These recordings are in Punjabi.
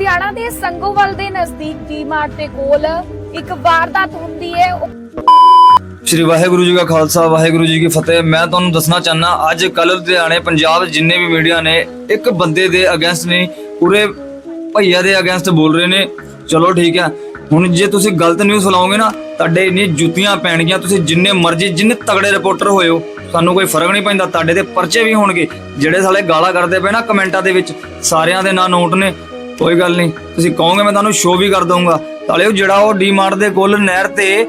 ਲੁਧਿਆਣਾ ਦੇ ਸੰਗੋਵਾਲ ਦੇ ਨਜ਼ਦੀਕ ਡੀਮਾਰਟ ਦੇ ਕੋਲ ਇੱਕ ਵਾਰਦਾਤ ਹੁੰਦੀ ਹੈ। ਸ਼੍ਰੀ ਵਾਹਿਗੁਰੂ ਜੀ ਕਾ ਖਾਲਸਾ, ਵਾਹਿਗੁਰੂ ਜੀ ਕੀ ਫਤਿਹ। ਮੈਂ ਤੁਹਾਨੂੰ ਦੱਸਣਾ ਚਾਹਨਾ, ਅੱਜ ਕੱਲ੍ਹ ਲੁਧਿਆਣੇ, ਪੰਜਾਬ ਜਿੰਨੇ ਵੀ ਮੀਡੀਆ ਨੇ, ਇੱਕ ਬੰਦੇ ਦੇ ਅਗੇਂਸਟ ਨਹੀਂ, ਪੂਰੇ ਭਈਆ ਦੇ ਅਗੇਂਸਟ ਬੋਲ ਰਹੇ ਨੇ। ਚਲੋ ਠੀਕ ਹੈ, ਹੁਣ ਜੇ ਤੁਸੀਂ ਗਲਤ ਨਿਊਜ਼ ਫੈਲਾਓਗੇ ਨਾ, ਤੁਹਾਡੇ ਇੰਨੀ ਜੁੱਤੀਆਂ ਪੈਣਗੀਆਂ, ਤੁਸੀਂ ਜਿੰਨੇ ਮਰਜ਼ੀ, ਜਿੰਨੇ ਤਗੜੇ ਰਿਪੋਰਟਰ ਹੋਏ ਹੋ, ਸਾਨੂੰ ਕੋਈ ਫ਼ਰਕ ਨਹੀਂ ਪੈਂਦਾ, ਤੁਹਾਡੇ ਤੇ ਪਰਚੇ ਵੀ ਹੋਣਗੇ। ਜਿਹੜੇ ਸਾਲੇ ਗਾਲਾਂ ਕਰਦੇ ਪਏ ਨਾ ਕਮੈਂਟਾਂ ਦੇ ਵਿੱਚ, ਸਾਰਿਆਂ ਦੇ ਨਾਂ ਨੋਟ ਨੇ। ਕੋਈ ਗੱਲ ਨਹੀਂ, ਤੁਸੀਂ ਕਹੋਗੇ ਮੈਂ ਤੁਹਾਨੂੰ ਸ਼ੋਅ ਵੀ ਕਰ ਦਊਂਗਾ। ਸਾਲੇ ਜਿਹੜਾ ਉਹ ਡੀਮਾਰਟ ਦੇ ਕੋਲ ਨਹਿਰ ਤੇ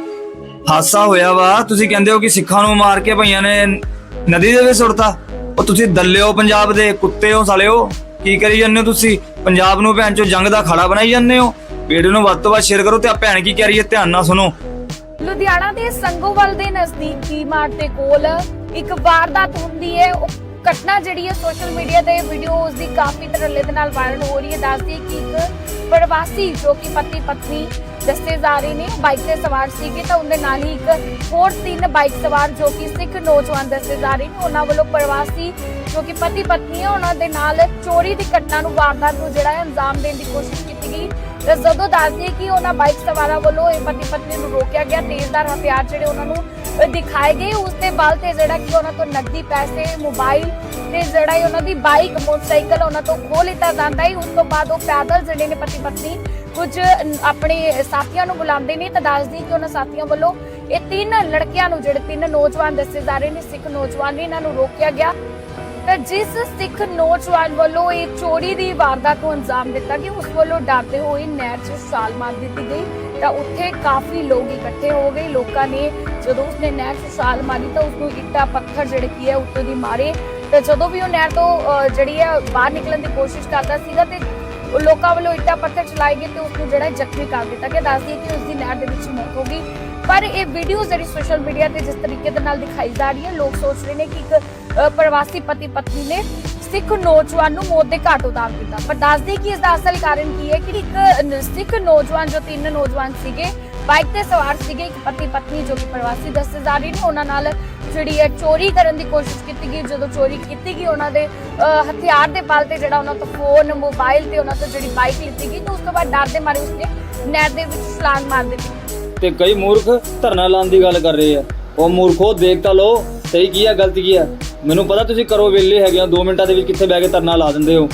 ਹਾਦਸਾ ਹੋਇਆ ਵਾ, ਤੁਸੀਂ ਕਹਿੰਦੇ ਹੋ ਕਿ ਸਿੱਖਾਂ ਨੂੰ ਮਾਰ ਕੇ ਭਈਆਂ ਨੇ ਨਦੀ ਦੇ ਵਿੱਚ ਸੁੱਟਤਾ। ਉਹ ਤੁਸੀਂ ਦੱਲਿਓ ਪੰਜਾਬ ਦੇ ਕੁੱਤੇ ਹੋ, ਸਾਲਿਓ। ਕੀ ਕਰੀ ਜਾਂਦੇ ਹੋ ਤੁਸੀਂ? ਪੰਜਾਬ ਨੂੰ ਭੈਣ ਚੋ ਜੰਗ ਦਾ ਖੜਾ ਬਣਾਈ ਜਾਂਦੇ ਹੋ। ਵੀਡੀਓ ਨੂੰ ਵੱਧ ਤੋਂ ਵੱਧ ਸ਼ੇਅਰ ਕਰੋ ਤੇ ਆ ਭੈਣ ਕੀ ਕਹਿ ਰਹੀ ਹੈ, ਧਿਆਨ ਨਾਲ ਸੁਣੋ। ਲੁਧਿਆਣਾ ਦੇ ਸੰਗੋਵਾਲ ਦੇ ਨਜ਼ਦੀਕ ਡੀਮਾਰਟ ਦੇ ਕੋਲ ਇੱਕ ਵਾਰਦਾਤ ਹੁੰਦੀ ਹੈ ਘਟਨਾ ਜਿਹੜੀ ਹੈ ਸੋਸ਼ਲ ਮੀਡੀਆ ਤੇ ਵੀਡੀਓਜ਼ ਦੀ ਕਾਫੀ ਤਰ੍ਹਾਂ ਦੇ ਨਾਲ ਵਾਇਰਲ ਹੋ ਰਹੀ ਹੈ। ਦੱਸਦੀ ਕਿ ਇੱਕ ਪ੍ਰਵਾਸੀ ਜੋ ਕਿ ਪਤੀ ਪਤਨੀ ਦੱਸੇ ਜਾ ਰਹੇ ਨੇ ਬਾਈਕ ਤੇ ਸਵਾਰ ਸੀਗੇ ਤਾਂ ਉਹਦੇ ਨਾਲ ਹੀ ਇੱਕ ਹੋਰ ਤਿੰਨ ਬਾਈਕ ਸਵਾਰ ਜੋ ਕਿ ਸਿੱਖ ਨੌਜਵਾਨ ਦੱਸੇ ਜਾ ਰਹੇ ਨੇ। ਉਹਨਾਂ ਵੱਲੋਂ ਪ੍ਰਵਾਸੀ ਜੋ ਕਿ ਪਤੀ ਪਤਨੀ ਹੈ, ਉਹਨਾਂ ਦੇ ਨਾਲ ਚੋਰੀ ਦੀ ਘਟਨਾ ਨੂੰ ਵਾਰਦਾਤ ਨੂੰ ਜਿਹੜਾ ਹੈ ਅੰਜਾਮ ਦੇਣ ਦੀ ਕੋਸ਼ਿਸ਼ ਕੀਤੀ ਗਈ ਤੇ ਜਦੋਂ ਦੱਸਦੀ ਕਿ ਉਹਨਾਂ ਬਾਈਕ ਸਵਾਰਾਂ ਵੱਲੋਂ ਇਹ ਪਤੀ ਪਤਨੀ ਨੂੰ ਰੋਕਿਆ ਗਿਆ ਤੇਜ਼ਦਾਰ ਹਥਿਆਰ ਜਿਹੜੇ ਉਹਨਾਂ ਨੂੰ ਦਿਖਾਏ ਗਏ। ਉਸ ਦੇ ਬਲ ਤੇ ਜਿਹੜਾ ਕਿ ਉਹਨਾਂ ਤੋਂ ਨਕਦੀ ਪੈਸੇ, ਮੋਬਾਈਲ ਤੇ ਜਿਹੜਾ ਹੈ ਉਹਨਾਂ ਦੀ ਬਾਈਕ, ਮੋਟਰਸਾਈਕਲ ਉਹਨਾਂ ਤੋਂ ਖੋਹ ਲਿੱਤਾ ਜਾਂਦਾ ਹੈ। ਉਸ ਤੋਂ ਬਾਅਦ ਉਹ ਪੈਦਲ ਜਿਹੜੇ ਨੇ ਪਤੀ ਪਤਨੀ, ਕੁਝ ਆਪਣੇ ਸਾਥੀਆਂ ਨੂੰ ਬੁਲਾਉਂਦੇ ਨੇ ਤਾਂ ਦੱਸਦੀ ਕਿ ਉਹਨਾਂ ਸਾਥੀਆਂ ਵੱਲੋਂ ਇਹ ਤਿੰਨ ਲੜਕਿਆਂ ਨੂੰ, ਜਿਹੜੇ ਤਿੰਨ ਨੌਜਵਾਨ ਦੱਸੇ ਜਾ ਰਹੇ ਨੇ, ਸਿੱਖ ਨੌਜਵਾਨ ਨੇ ਇਹਨਾਂ ਨੂੰ ਰੋਕਿਆ ਗਿਆ। ਤਾਂ ਜਿਸ ਸਿੱਖ ਨੌਜਵਾਨ ਵੱਲੋਂ ਇਹ ਚੋਰੀ ਦੀ ਵਾਰਦਾਤ ਨੂੰ ਅੰਜਾਮ ਦਿੱਤਾ ਕਿ ਉਸ ਵੱਲੋਂ ਡਰਦੇ ਹੋਏ ਨਹਿਰ 'ਚ ਛਾਲ ਮਾਰ ਦਿੱਤੀ ਗਈ। ਤਾਂ ਉੱਥੇ ਕਾਫੀ ਲੋਕ ਇਕੱਠੇ ਹੋ ਗਏ। ਲੋਕਾਂ ਨੇ ਜਦੋਂ ਉਸਨੇ ਨਹਿਰ 'ਚ ਛਾਲ ਮਾਰੀ ਤਾਂ ਉਸਨੂੰ ਇੱਟਾਂ, ਪੱਥਰ ਜਿਹੜੇ ਕੀ ਹੈ, ਉੱਤੋਂ ਦੀ ਮਾਰੇ। ਤੇ ਜਦੋਂ ਵੀ ਉਹ ਨਹਿਰ ਤੋਂ ਜਿਹੜੀ ਹੈ, ਬਾਹਰ ਨਿਕਲਣ ਦੀ ਕੋਸ਼ਿਸ਼ ਕਰਦਾ ਸੀਗਾ ਤੇ ਉਹ ਲੋਕਾਂ ਵੱਲੋਂ ਇੱਟਾਂ ਪੱਥਰ ਚਲਾਏ ਗਏ ਤੇ ਉਸਨੂੰ ਜਿਹੜਾ ਜ਼ਖਮੀ ਕਰ ਦਿੱਤਾ ਗਿਆ। ਦੱਸਦੀ ਹੈ ਕਿ ਉਸ ਦੀ ਨਹਿਰ ਦੇ ਵਿੱਚ ਮੌਤ ਹੋ ਗਈ। ਪਰ ਇਹ ਵੀਡੀਓ ਜਿਹੜੀ ਸੋਸ਼ਲ ਮੀਡੀਆ ਤੇ ਜਿਸ ਤਰੀਕੇ ਦੇ ਨਾਲ ਦਿਖਾਈ ਜਾ ਰਹੀ ਹੈ, ਲੋਕ ਸੋਚ ਰਹੇ ਨੇ ਕਿ ਇੱਕ ਪ੍ਰਵਾਸੀ ਪਤੀ ਪਤਨੀ ਨੇ ਸਿੱਖ ਨੌਜਵਾਨ ਨੂੰ ਮੌਤ ਦੇ ਘਾਟ ਉਤਾਰ ਦਿੱਤਾ। ਪਰ ਦੱਸਦੀ ਕਿ ਇਸ ਦਾ ਅਸਲ ਕਾਰਨ ਕੀ ਹੈ? ਕਿ ਇੱਕ ਸਿੱਖ ਨੌਜਵਾਨ ਜੋ ਤਿੰਨ ਨੌਜਵਾਨ ਸੀਗੇ ਬਾਈਕ ਤੇ ਸਵਾਰ ਸੀਗੇ ਇੱਕ ਪਤੀ ਪਤਨੀ ਜੋ ਕਿ ਪ੍ਰਵਾਸੀ ਦੱਸੇ ਨੇ। ਉਹਨਾਂ ਨਾਲ ਜਿਹੜੀ ਹੈ ਚੋਰੀ ਕਰਨ ਦੀ ਕੋਸ਼ਿਸ਼ ਕੀਤੀ ਗਈ। ਜਦੋਂ ਚੋਰੀ ਕੀਤੀ ਗਈ, ਉਹਨਾਂ ਦੇ ਹਥਿਆਰ ਦੇ ਬਲ ਤੇ ਜਿਹੜਾ ਉਹਨਾਂ ਤੋਂ ਫੋਨ, ਮੋਬਾਈਲ ਤੇ ਉਹਨਾਂ ਤੋਂ ਜਿਹੜੀ ਬਾਈਕ ਲਿੱਤੀ ਗਈ ਤੇ ਉਸ ਤੋਂ ਬਾਅਦ ਡਰ ਦੇ ਮਾਰੇ ਉਸਨੇ ਨਹਿਰ ਦੇ ਵਿੱਚ ਛਲਾਂਗ ਮਾਰ ਦਿੱਤੀ। ਤੇ ਕਈ ਮੂਰਖ ਧਰਨਾ ਲਾਉਣ ਦੀ ਗੱਲ ਕਰ ਰਹੇ ਆ। ਉਹ ਮੂਰਖੋ ਦੇਖ ਤਾਂ ਲਓ, ਸਹੀ ਕੀ ਆ, ਗਲਤ ਕੀ ਆ। ਮੈਨੂੰ ਪਤਾ ਤੁਸੀਂ ਕਰੋ ਵੇਲੇ ਹੈਗੇ ਹੋ 2 ਮਿੰਟਾਂ ਦੇ ਵਿੱਚ ਕਿੱਥੇ ਬਹਿ ਕੇ ਧਰਨਾ ਲਾ ਦਿੰਦੇ ਹੋ।